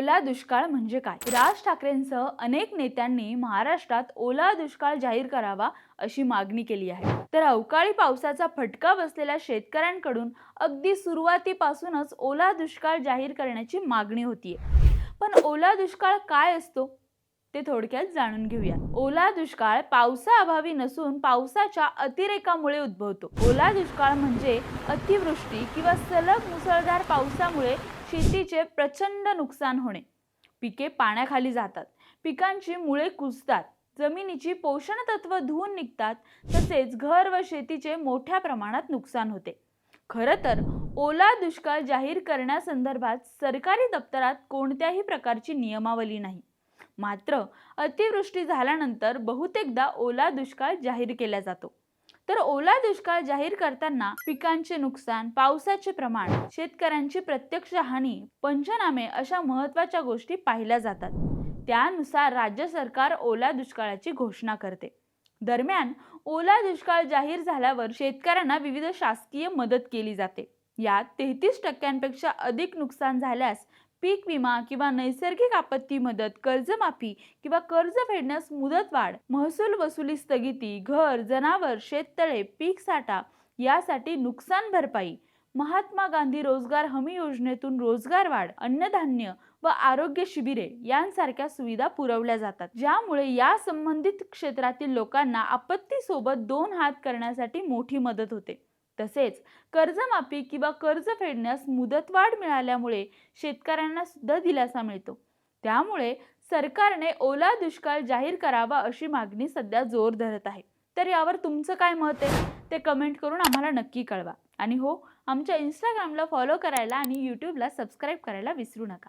ओला दुष्काळ म्हणजे काय? राज ठाकरेंसह अनेक नेत्यांनी महाराष्ट्रात ओला दुष्काळ जाहीर करावा अशी मागणी केली आहे. तर अवकाळी पावसाचा फटका बसलेल्या शेतकऱ्यांकडून अगदी सुरुवातीपासूनच ओला दुष्काळ जाहीर करण्याची मागणी होतीये. पण ओला दुष्काळ काय असतो? ते थोडक्यात जाणून घेऊया ओला दुष्काळ पावसाअभावी नसून पावसाच्या अतिरेकामुळे उद्भवतो. ओला दुष्काळ म्हणजे अतिवृष्टी किंवा सलग मुसळधार पावसामुळे शेतीचे प्रचंड नुकसान होणे. पिके पाण्याखाली जातात. पिकांची मुळे कुजतात. जमिनीची पोषण तत्व धुवून निघतात. तसेच घर व शेतीचे मोठ्या प्रमाणात नुकसान होते. खरं तर ओला दुष्काळ जाहीर करण्यासंदर्भात सरकारी दप्तरात कोणत्याही प्रकारची नियमावली नाही. मात्र अतिवृष्टी झाल्यानंतर बहुतेकदा ओला दुष्काळ जाहीर केला जातो. तर ओला दुष्काळ जाहीर करताना पिकांचे नुकसान पावसाचे प्रमाण शेतकऱ्यांची प्रत्यक्ष हानी पंचनामे अशा महत्त्वाच्या गोष्टी पाहिल्या जातात. त्यानुसार राज्य सरकार ओला दुष्काळाची घोषणा करते. दरम्यान ओला दुष्काळ जाहीर झाल्यावर शेतकऱ्यांना विविध शासकीय मदत केली जाते. यात तेहतीस टक्क्यांपेक्षा अधिक नुकसान झाल्यास पीक विमा किंवा नैसर्गिक आपत्ती मदत कर्जमाफी किंवा कर्ज फेडण्यास मुदतवाढ महसूल वसुली स्थगिती घर जनावर शेततळे पीक साठा यासाठी नुकसान भरपाई. महात्मा गांधी रोजगार हमी योजनेतून रोजगार वाढ अन्नधान्य व आरोग्य शिबिरे यांसारख्या सुविधा पुरवल्या जातात. ज्यामुळे या संबंधित क्षेत्रातील लोकांना आपत्तीसोबत दोन हात करण्यासाठी मोठी मदत होते. तसेच कर्जमाफी किंवा कर्ज फेडण्यास मुदतवाढ मिळाल्यामुळे शेतकऱ्यांना सुद्धा दिलासा मिळतो. त्यामुळे सरकारने ओला दुष्काळ जाहीर करावा अशी मागणी सध्या जोर धरत आहे. तर यावर तुमचं काय मत आहे? ते कमेंट करून आम्हाला नक्की कळवा. आणि हो आमच्या इंस्टाग्रामला फॉलो करायला आणि यूट्यूबला सबस्क्राईब करायला विसरू नका.